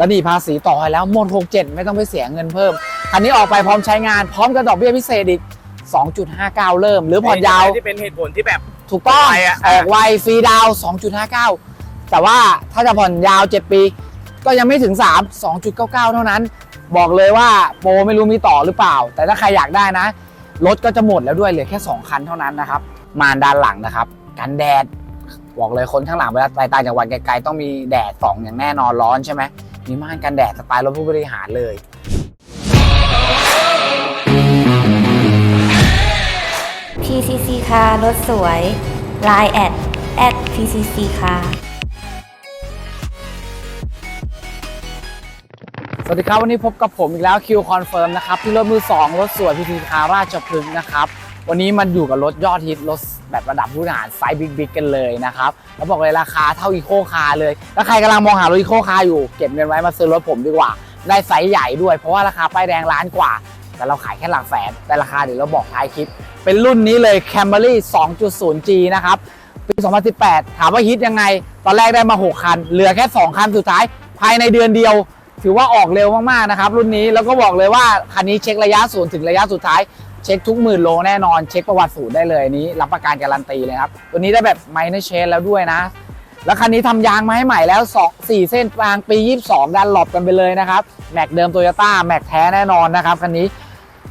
แล้วนี่ภาษีต่อให้แล้วหมด67 ไม่ต้องไปเสียเงินเพิ่ม คันนี้ออกไปพร้อมใช้งานพร้อมกับดอกเบี้ยพิเศษอีก 2.59 เริ่ม หรือผ่อนยาวที่เป็นเหตุผลที่แบบถูกต้องออกไวอะออกไวฟรีดาวน์2.59 แต่ว่าถ้าจะผ่อนยาว 7 ปี ก็ยังไม่ถึง 3 2.99 เท่านั้น บอกเลยว่าโปรไม่รู้มีต่อหรือเปล่า แต่ถ้าใครอยากได้นะรถก็จะหมดแล้วด้วยเหลือแค่ 2 คันเท่านั้นนะครับมานด้านหลังนะครับกันแดดบอกเลยคนข้างหลังเวลาไปต่างจังหวัดไกลๆต้องมีแดดส่องอย่างแน่นอนร้อนใช่ไหม มีม่านกันแดดสไตล์รถผู้บริหารเลย PCC คารถสวย Line แอดแอด PCC คาสวัสดีครับ วันนี้พบกับผมอีกแล้วคิวคอนเฟิร์มนะครับที่รถมือ 2 รถสวยพีทีคาราชพฤกษ์นะครับ วันนี้มันอยู่กับรถยอดฮิตรถแบบระดับผู้บริหารไซส์บิ๊กๆกันเลยนะครับแล้วบอกเลยราคาเท่าอีโคคาร์เลยถ้าใครกำลังมองหารถอีโคคาร์อยู่เก็บเงินไว้มาซื้อรถผมดีกว่า ได้ไซส์ใหญ่ด้วย เพราะว่าราคาป้ายแดงล้านกว่า แต่เราขายแค่หลักแสนแต่ราคาเดี๋ยวเราบอกท้ายคลิป เป็นรุ่นนี้เลย Camry 2.0G นะครับปี 2018 ถามว่าฮิตยังไง ตอนแรกได้มา 6 คัน เหลือแค่ 2 คันสุดท้าย ภายในเดือนเดียว ถือว่าออกเร็วมาก ๆ นะครับ รุ่นนี้ แล้วก็บอกเลยว่า คันนี้เช็คระยะศูนย์ถึงระยะสุดท้าย เช็คทุกหมื่นโลแน่นอน เช็คประวัติศูนย์ได้เลยอันนี้ รับประกันการันตีเลยครับ ตัวนี้ได้แบบไมเนอร์เชนแล้วด้วยนะ แล้วคันนี้ทำยางมาให้ใหม่แล้ว2 4เส้นกลางปี 22ดันหลบกันไปเลยนะครับแม็กเดิมโตโยต้าแม็กแท้แน่นอนนะครับคันนี้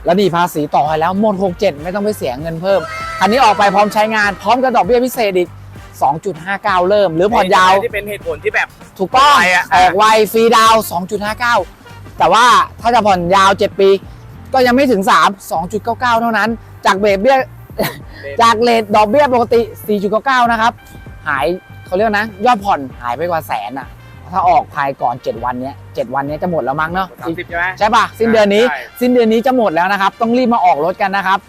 แล้วนี่ภาษีต่อให้แล้วหมด67 ไม่ต้องไปเสียเงินเพิ่ม คันนี้ออกไปพร้อมใช้งานพร้อมกับดอกเบี้ยพิเศษอีก2.59 เริ่ม หรือผ่อนยาวที่เป็นเหตุผลที่แบบถูกต้องออกไวอะออกไวฟรีดาวน์2.59 แต่ว่าถ้าจะผ่อนยาว 7 ปี ก็ยังไม่ถึง 3 2.99 เท่านั้น จากเบรเบี้ยจากเลทดอกเบี้ยปกติ 4.99 นะครับ หายเขาเรียกนะ ยอดผ่อนหายไปกว่าแสนอะ ถ้าออกภายก่อน 7 วันเนี้ย7วันเนี้ยจะหมดแล้วมั้งเนาะสามสิบใช่ไหมใช่ป่ะ สิ้นเดือนนี้ใช่สิ้นเดือนนี้จะหมดแล้วนะครับ ต้องรีบมาออกรถกันนะครับ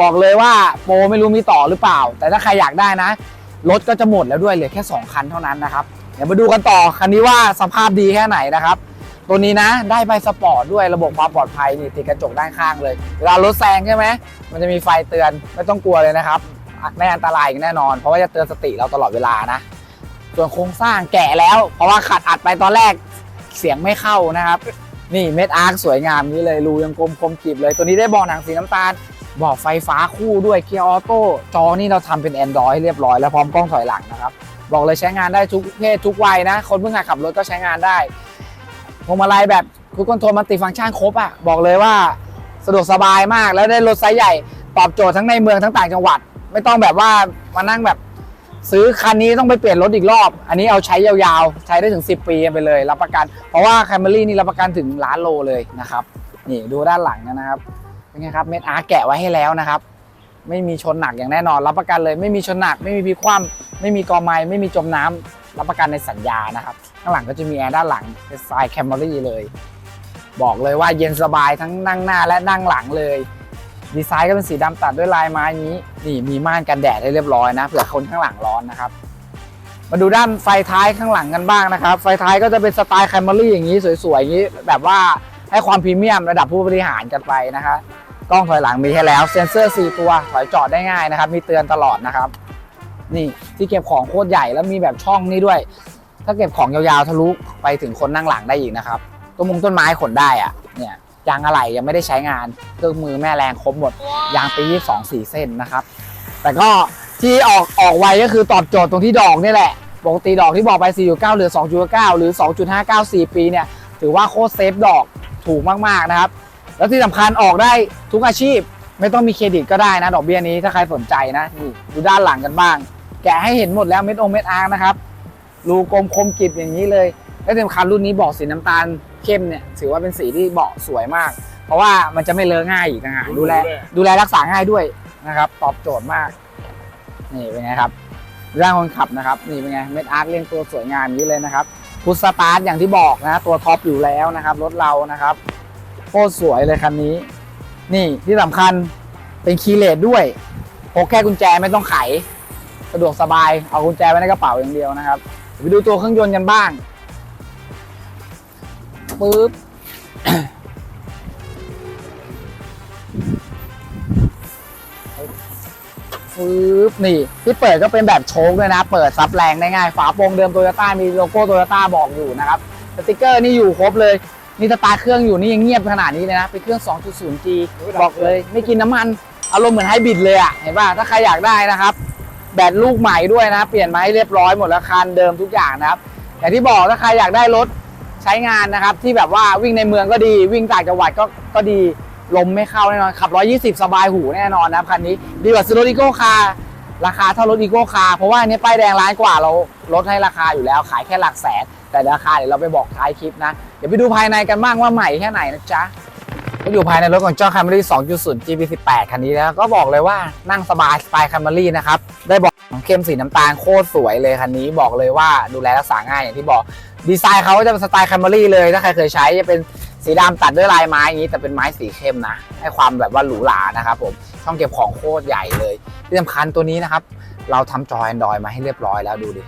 บอกเลยว่าโปรไม่รู้มีต่อหรือเปล่า แต่ถ้าใครอยากได้นะ รถก็จะหมดแล้วด้วยเหลือแค่ 2 คันเท่านั้นนะครับ เดี๋ยวมาดูกันต่อคันนี้ว่าสภาพดีแค่ไหนนะครับ ตัวนี้นะได้ใบสปอร์ตด้วยระบบความปลอดภัยนี่ติดกระจกด้านข้างเลยเวลารถแซงใช่ไหมมันจะมีไฟเตือนไม่ต้องกลัวเลยนะครับไม่อันตรายแน่นอน เพราะว่าจะเตือนสติเราตลอดเวลานะ ส่วนโครงสร้างแก่แล้ว เพราะว่าขัดอัดไปตอนแรกเสียงไม่เข้านะครับ นี่เม็ดอาร์คสวยงามนี้เลยรูยังกลมคมกริบเลย ตัวนี้ได้เบอหนังสีน้ำตาลเบอไฟฟ้าคู่ด้วยเกียร์ออโต้จอนี่เราทำเป็น Android เรียบร้อยแล้วพร้อมกล้องถอยหลังนะครับ บอกเลยใช้งานได้ทุกเพศทุกวัยนะ คนเพิ่งหัดขับรถก็ใช้งานได้ พวงมาลัยแบบคุคอนโทรลมัลติฟังก์ชันครบอะบอกเลยว่าสะดวกสบายมากแล้วได้รถไซส์ใหญ่ ตอบโจทย์ทั้งในเมืองทั้งต่างจังหวัด ไม่ต้องแบบว่ามานั่งแบบซื้อคันนี้ต้องไปเปลี่ยนรถอีกรอบ อันนี้เอาใช้ยาวๆ ใช้ได้ถึง 10 ปีไปเลย รับประกัน เพราะว่า Camry นี่รับประกันถึงล้านโลเลยนะครับ นี่ดูด้านหลังนะครับ เป็นไงครับเม็ดอาร์แกะไว้ให้แล้วนะครับ ไม่มีชนหนักอย่างแน่นอน รับประกันเลย ไม่มีชนหนัก ไม่มีพลิกคว่ำไม่มีกอไม้ไม่มีจมน้ำ รับประกันในสัญญานะครับ ข้างหลังก็จะมีแอร์ด้านหลังเป็นสไตล์ Camry เลย บอกเลยว่าเย็นสบายทั้งนั่งหน้าและนั่งหลังเลย ดีไซน์ก็เป็นสีดำตัดด้วยลายไม้นี้ นี่มีม่านกันแดดให้เรียบร้อยนะเผื่อคนข้างหลังร้อนนะครับ มาดูด้านไฟท้ายข้างหลังกันบ้างนะครับ ไฟท้ายก็จะเป็นสไตล์แคมเบอรี่อย่างนี้สวยๆอย่างนี้ แบบว่าให้ความพรีเมียมระดับผู้บริหารกันไปนะคะกล้องถอยหลังมีให้แล้ว เซ็นเซอร์ 4 ตัวถอยจอดได้ง่ายนะครับ มีเตือนตลอดนะครับ นี่ที่เก็บของโคตรใหญ่แล้วมีแบบช่องนี้ด้วย ถ้าเก็บของยาวๆทะลุไปถึงคนนั่งหลังได้อีกนะครับต้นมงต้นไม้ขนได้อะเนี่ยยางอะไหล่ยังไม่ได้ใช้งานเครื่องมือแม่แรงครบหมด ยางปี22 4 เส้นนะครับ แต่ก็ที่ออกออกไวก็คือตอบโจทย์ตรงที่ดอกนี่แหละปกติดอกที่บอกไป 4.9เหรือ 2.9 หรือ 2.59 4 ปีเนี่ยถือว่าโคตรเซฟดอกถูกมากๆนะครับ แล้วที่สำคัญออกได้ทุกอาชีพ ไม่ต้องมีเครดิตก็ได้นะ ดอกเบี้ยนี้ถ้าใครสนใจนะนี่ดูด้านหลังกันบ้าง แกะให้เห็นหมดแล้วเม็ดองเม็ดอาร์นะครับรูกลมคมกริบอย่างนี้เลยและที่สำคัญรุ่นนี้บอกสีน้ำตาลเข้มเนี่ยถือว่าเป็นสีที่เบาะสวยมาก เพราะว่ามันจะไม่เลอะง่ายอีกต่างหากดูแลดูแลรักษาง่ายด้วยนะครับ ตอบโจทย์มากนี่เป็นไงครับร่างคนขับนะครับนี่เป็นไงเม็ดอาร์คเรียงตัวสวยงามอย่างนี้เลยนะครับพุชสตาร์ทอย่างที่บอกนะตัวท็อปอยู่แล้วนะครับรถเรานะครับโคตรสวยเลยคันนี้ นี่ที่สำคัญเป็นคีย์เลสด้วยพกแค่กุญแจไม่ต้องไข สะดวกสบาย เอากุญแจไว้ในกระเป๋าอย่างเดียวนะครับเดี๋ยวไปดูตัวเครื่องยนต์กันบ้างปึ๊บปึ๊บนี่ ที่เปิดก็เป็นแบบโชคเลยนะ เปิดซับแรงได้ง่าย ฝาโปรงเดิมโตโยต้ามีโลโก้โตโยต้าบอกอยู่นะครับสติกเกอร์นี่อยู่ครบเลย นี่สตาร์เครื่องอยู่นี่ยังเงียบขนาดนี้เลยนะ เป็นเครื่อง 2.0G บอกเลย ไม่กินน้ำมัน อารมณ์เหมือนไฮบริดเลยอะ เห็นป่ะ ถ้าใครอยากได้นะครับ แบตลูกใหม่ด้วยนะ เปลี่ยนมาให้เรียบร้อยหมดแล้วคันเดิมทุกอย่างนะครับอย่างที่บอกถ้าใครอยากได้รถใช้งานนะครับที่แบบว่าวิ่งในเมืองก็ดี วิ่งต่างจังหวัดก็ก็ดีลมไม่เข้าแน่นอนขับ 120 สบายหูแน่นอนนะครับคันนี้ดีกว่าซื้อรถอีโก้คาร์ราคาเท่ารถอีโก้คาร์เพราะว่าอันนี้ป้ายแดงล้านกว่าเราลดให้ราคาอยู่แล้วขายแค่หลักแสนแต่ราคาเดี๋ยวเราไปบอกท้ายคลิปนะ เดี๋ยวไปดูภายในกันบ้างว่าใหม่แค่ไหนนะจ๊ะ ก็อยู่ภายในรถของเจ้า Camry 2.0 GP18 คันนี้แล้วก็บอกเลยว่านั่งสบายสไตล์ Camry นะครับ ได้บอกเข้มสีน้ำตาลโคตรสวยเลยคันนี้บอกเลยว่าดูแลรักษาง่ายอย่างที่บอกดีไซน์เขาก็จะเป็นสไตล์ Camry เลยถ้าใครเคยใช้จะเป็นสีดำตัดด้วยลายไม้อย่างนี้แต่เป็นไม้สีเข้มนะ ให้ความแบบว่าหรูหรานะครับผมช่องเก็บของโคตรใหญ่เลยที่สำคัญตัวนี้นะครับ เราทำจอ Android มาให้เรียบร้อยแล้วดูดิ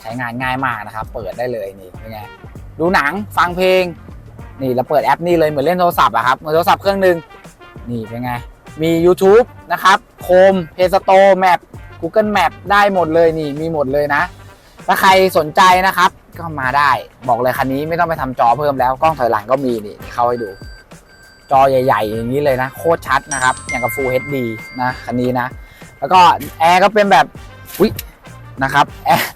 ใช้งานง่ายมากนะครับ เปิดได้เลยนี่เป็นไงดูหนังฟังเพลง นี่เราเปิดแอปนี่เลยเหมือนเล่นโทรศัพท์อะครับเหมือนโทรศัพท์เครื่องหนึ่งนี่เป็นไง มี YouTube นะครับโคม Play Store Map Google Map ได้หมดเลยนี่มีหมดเลยนะ ถ้าใครสนใจนะครับ ก็มาได้บอกเลยคันนี้ไม่ต้องไปทำจอเพิ่มแล้ว กล้องถอยหลังก็มีนี่เข้าให้ดู จอใหญ่ ๆ อย่างนี้เลยนะ โคตรชัดนะครับ อย่างกับ Full HD นะคันนี้นะ แล้วก็แอร์ก็เป็นแบบวินะครับแอร์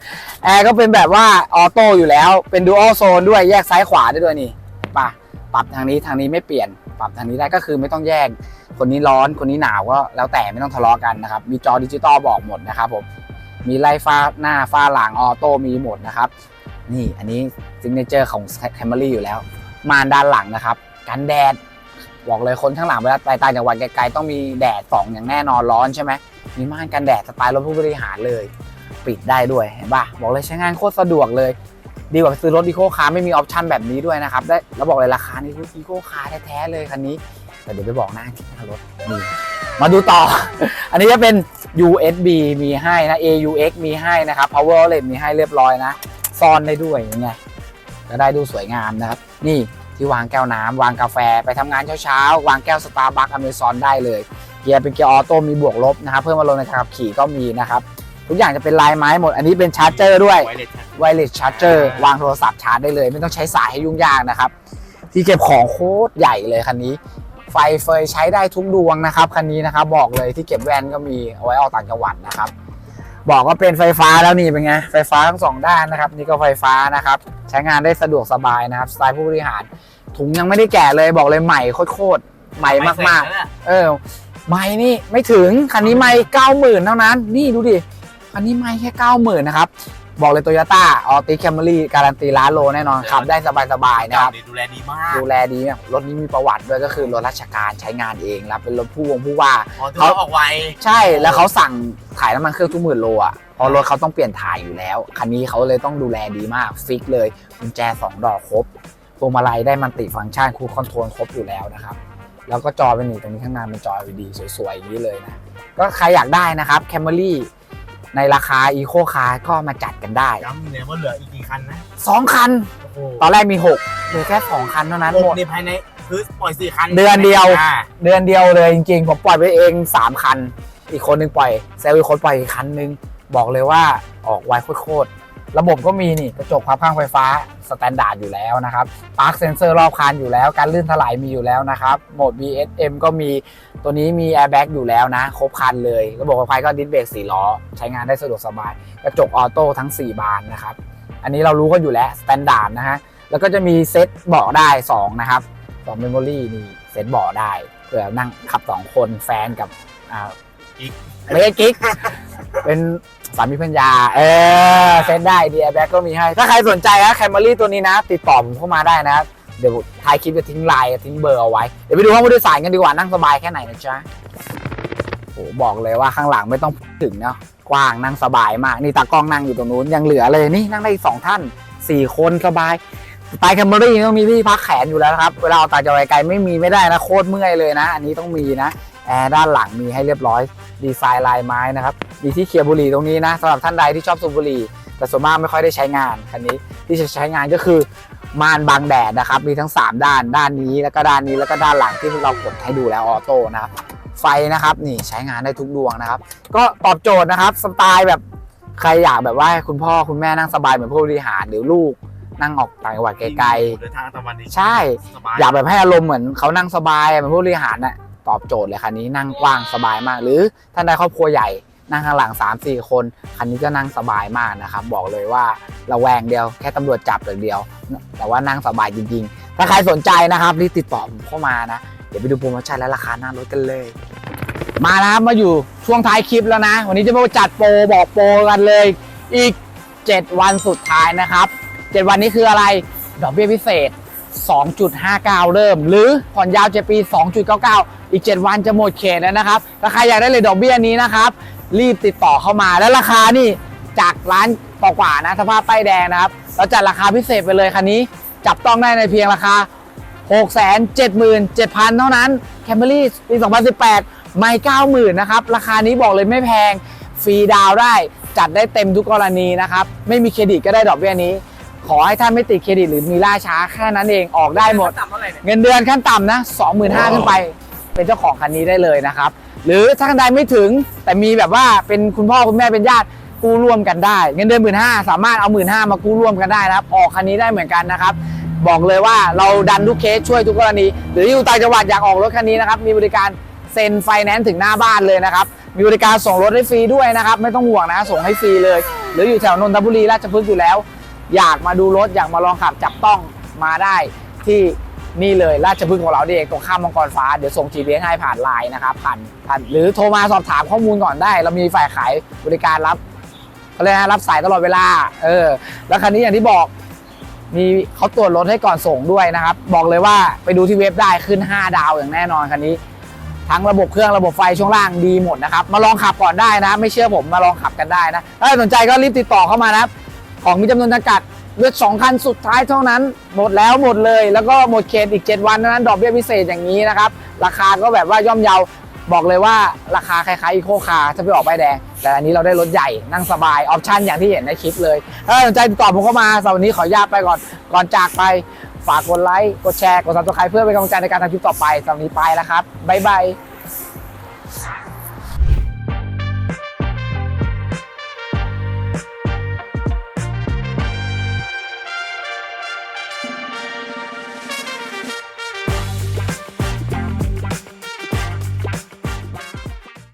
แอร์ก็เป็นแบบว่าออโต้อยู่แล้วเป็น Dual Zone ด้วยแยกซ้ายขวาได้ด้วยนี่ ปะปรับทางนี้ทางนี้ไม่เปลี่ยน ปรับทางนี้ได้ก็คือไม่ต้องแยก คนนี้ร้อนคนนี้หนาวก็แล้วแต่ไม่ต้องทะเลาะกันนะครับ มีจอดิจิตอลบอกหมดนะครับผมมีไล่ฟ้าหน้าฟ้าหลังออโต้มีหมดนะครับ นี่อันนี้ซิงเกิลของ Camry อยู่แล้ว มานด้านหลังนะครับกันแดดบอกเลยคนข้างหลังเวลาไปต่างจังหวัดไกลๆต้องมีแดดส่องอย่างแน่นอนร้อนใช่ไหมมีม่านกันแดดสไตล์รถผู้บริหารเลย ปิดได้ด้วยเห็นปะบอกเลยใช้งานโคตรสะดวกเลย ดีกว่าซื้อรถอีโคคาร์ไม่มีออปชันแบบนี้ด้วยนะครับได้แล้วบอกเลยราคานี่คืออีโคคาร์แท้ๆเลยคันนี้ แต่เดี๋ยวไปบอกหน้าที่หน้ารถนี่มาดูต่อ อันนี้จะเป็น USB มีให้นะ AUX มีให้นะครับ Power Outlet มีให้เรียบร้อยนะซ่อนได้ด้วยยังไงก็ได้ดูสวยงามนะครับ นี่ที่วางแก้วน้ำวางกาแฟไปทำงานเช้าๆ วางแก้วสตาร์บัคอเมซอนได้เลย เกียร์เป็นเกียร์ออโต้มีบวกลบนะครับ เพิ่มอารมณ์ในการขับขี่ก็มีนะครับ ทุกอย่างจะเป็นลายไม้หมด อันนี้เป็นชาร์จเจอร์ด้วยไวเลสไวเลสชาร์จเจอร์วางโทรศัพท์ชาร์จได้เลย ไม่ต้องใช้สายให้ยุ่งยากนะครับ ที่เก็บของโคตรใหญ่เลยคันนี้ ไฟเฟยใช้ได้ทุกดวงนะครับคันนี้นะครับบอกเลยที่เก็บแว่นก็มีเอาไว้ออกต่างจังหวัดนะครับบอกว่าเป็นไฟฟ้าแล้วนี่เป็นไงไฟฟ้าทั้งสองด้านนะครับ นี่ก็ไฟฟ้านะครับ ใช้งานได้สะดวกสบายนะครับสไตล์ผู้บริหาร ถุงยังไม่ได้แกะเลยบอกเลยใหม่โคตรๆใหม่มากๆ เออ ไม่นี่ไม่ถึงคันนี้ไม่เก้าหมื่นเท่านั้น นี่ดูดิ คันนี้ไม่แค่เก้าหมื่นนะครับ บอกเลยโตโยต้าออติแคมรี่การันตีล้านโลแน่นอนขับได้สบายๆนะครับ ดูแลดีมาก ดูแลดีเนี่ยรถนี้มีประวัติด้วยก็คือรถราชการใช้งานเองรับเป็นรถผู้วงผู้ว่าพอเขาออกไวใช่แล้วเขาสั่งถ่ายน้ำมันเครื่องทุกหมื่นโลอะเพราะรถเขาต้องเปลี่ยนถ่ายอยู่แล้ว คันนี้เขาเลยต้องดูแลดีมากฟิกเลยกุญแจ 2 ดอกครบพวงมาลัยได้มันติฟังก์ชันคูลคอนโทรลครบอยู่แล้วนะครับแล้วก็จอเป็นนี่ตรงนี้ข้างหน้าเป็นจอ LED สวยๆอย่างนี้เลยนะก็ใครอยากได้นะครับ Camry ในราคา Eco Car ก็มาจัดกันได้ย้ำเลยว่าเหลืออีกกี่คันนะ2คัน โอ้โหตอนแรกมี 6 เหลือแค่ 2 คันเท่านั้นหหมกดในภายในคือปล่อยสี่คันเดือนเดียว อ่าเดือนเดียวเลยจริงๆ ผมปล่อยไปเอง 3 คัน อีกคนหนึงปล่อย เซลล์อีกคนปล่อยอีกคันนึง บอกเลยว่าออกไวโคตรๆ ระบบก็มีนี่กระจกพับข้างไฟฟ้าสแตนดาร์ดอยู่แล้วนะครับปาร์คเซนเซอร์รอบคันอยู่แล้ว การลื่นถลายมีอยู่แล้วนะครับโหมด BSM ก็มีตัวนี้มีแอร์แบ็กอยู่แล้วนะ ครบคันเลย ระบบไฟก็ดิสเบรก4ล้อ ใช้งานได้สะดวกสบาย กระจกออโต้ทั้ง 4 บานนะครับ อันนี้เรารู้กันอยู่แล้วสแตนดาร์ดนะฮะแล้วก็จะมีเซตเบาะได้ 2 นะครับ2เมมโมรี่นี่เซตเบาะได้เผื่อนั่งขับ 2 คนแฟนกับอ่ากิ๊กไม่ใช่กิ๊ก เป็นสามีพัญญา เออเซตได้ดีแอร์แบ็กก็มีให้ ถ้าใครสนใจนะแคมเปอรี่ตัวนี้นะ ติดต่อผมเข้ามาได้นะ เดี๋ยวท้ายคลิปจะทิ้งไลน์ทิ้งเบอร์เอาไว้ เดี๋ยวไปดูห้องผู้โดยสารกันดีกว่านั่งสบายแค่ไหนนะจ๊ะโอ้บอกเลยว่าข้างหลังไม่ต้องถึงเนาะกว้างนั่งสบายมาก นี่ตากล้องนั่งอยู่ตรงนู้นยังเหลือเลยนี่นั่งได้อีกสองท่านสี่คนสบายสไตล์แคมเปอรี่ต้องมีที่พักแขนอยู่แล้วครับ เวลาเอาตากจะไกลไม่มีไม่ได้นะโคตรเมื่อยเลยนะ อันนี้ต้องมีนะ แอร์ด้านหลังมีให้เรียบร้อยดีไซน์ลายไม้นะครับ มีที่เคลียร์บุหรี่ตรงนี้นะสำหรับท่านใดที่ชอบสูบบุหรี่ แต่ส่วนมากไม่ค่อยได้ใช้งานคันนี้ที่จะใช้งานก็คือม่านบังแดดนะครับ มีทั้ง 3 ด้าน ด้านนี้แล้วก็ด้านนี้แล้วก็ด้านหลังที่เรากดให้ดูแล้วออโต้นะครับไฟนะครับนี่ใช้งานได้ทุกดวงนะครับ ก็ตอบโจทย์นะครับสไตล์แบบใครอยากแบบว่าให้คุณพ่อคุณแม่นั่งสบายเหมือนผู้บริหารหรือลูกนั่งออกต่างจังหวัดไกลเดินทางตะวันนี้ใช่สบายๆอยากแบบให้อารมณ์เหมือนเขานั่งสบายเหมือนผู้บริหารน่ะ ตอบโจทย์เลยคันนี้นั่งกว้างสบายมาก หรือท่านใดครอบครัวใหญ่นั่งข้างหลัง 3-4 คน คันนี้ก็นั่งสบายมากนะครับบอกเลยว่าระแวงเดียวแค่ตำรวจจับอย่างเดียว แต่ว่านั่งสบายจริงๆ ถ้าใครสนใจนะครับรีบติดต่อผมเข้ามานะ เดี๋ยวไปดูโปรโมชั่นและราคาหน้ารถกันเลย มาแล้วครับมาอยู่ช่วงท้ายคลิปแล้วนะ วันนี้จะมาจัดโปรบอกโปรกันเลย อีก 7 วันสุดท้ายนะครับ 7 วันนี้คืออะไรดอกเบี้ยพิเศษ 2.59 เริ่ม หรือผ่อนยาว7ปี 2.99 อีก 7 วันจะหมดเขตแล้วนะครับถ้าใครอยากได้เลยดอกเบี้ยนี้นะครับ รีบติดต่อเข้ามาแล้วราคานี่จากร้านกว่าๆนะสภาพป้ายแดงนะครับเราจัดราคาพิเศษไปเลยคันนี้ จับต้องได้ในเพียงราคา 677,000 เท่านั้น Camry ปี2018 ไม่ 90,000 นะครับ ราคานี้บอกเลยไม่แพง ฟรีดาวน์ได้จัดได้เต็มทุกกรณีนะครับ ไม่มีเครดิตก็ได้ดอกเบี้ยนี้ ขอให้ท่านไม่ติดเครดิตหรือมีล่าช้าแค่นั้นเองออกได้หมดต่ำเท่าไหร่เนี่ยเงินเดือนขั้นต่ำนะ 25,000 ขึ้นไป เป็นเจ้าของคันนี้ได้เลยนะครับ หรือถ้าท่านใดไม่ถึงแต่มีแบบว่าเป็นคุณพ่อคุณแม่เป็นญาติกู้ร่วมกันได้ เงินเดือนหมื่นห้าสามารถเอาหมื่นห้ามากู้ร่วมกันได้นะครับ ออกคันนี้ได้เหมือนกันนะครับบอกเลยว่าเราดันทุกเคสช่วยทุกกรณี หรืออยู่ต่างจังหวัดอยากออกรถคันนี้นะครับมีบริการเซ็นไฟแนนซ์ถึงหน้าบ้านเลยนะครับมีบริการส่งรถให้ฟรีด้วยนะครับไม่ต้องห่วงนะส่งให้ฟรีเลย หรืออยู่แถวนนทบุรีราชพฤกษ์อยู่แล้ว อยากมาดูรถอยากมาลองขับจับต้องมาได้ที่ นี่เลยราชพฤกษ์ของเราเองตรงข้ามมังกรฟ้า เดี๋ยวส่ง GPS ให้ผ่านไลน์นะครับผ่านผ่านหรือโทรมาสอบถามข้อมูลก่อนได้ เรามีฝ่ายขายบริการรับเขาเรียกนะรับสายตลอดเวลาเออแล้วคันนี้อย่างที่บอกมีเขาตรวจรถให้ก่อนส่งด้วยนะครับ บอกเลยว่าไปดูที่เว็บได้ขึ้น 5 ดาวอย่างแน่นอนคันนี้ ทั้งระบบเครื่องระบบไฟช่วงล่างดีหมดนะครับ มาลองขับก่อนได้นะ ไม่เชื่อผมมาลองขับกันได้นะถ้าสนใจก็รีบติดต่อเข้ามานะครับ ของมีจำนวนจำกัด เลือดสองคันสุดท้ายเท่านั้น หมดแล้วหมดเลย แล้วก็หมดเขตอีก 7 วันนั้นดอกเบี้ยพิเศษอย่างนี้นะครับ ราคาก็แบบว่าย่อมเยาบอกเลยว่าราคาคล้ายๆอีโคคาร์ถ้าไปออกใบแดง แต่อันนี้เราได้รถใหญ่นั่งสบาย ออปชั่นอย่างที่เห็นในคลิปเลย ถ้าสนใจติดต่อผมเข้ามาสำหรับวันนี้ขออนุญาตไปก่อนก่อนจากไปฝากกดไลค์กดแชร์กดซับสไครต์เพื่อเป็นกำลังใจในการทำคลิปต่อไปสำหรับวันนี้ไปแล้วครับบ๊ายบาย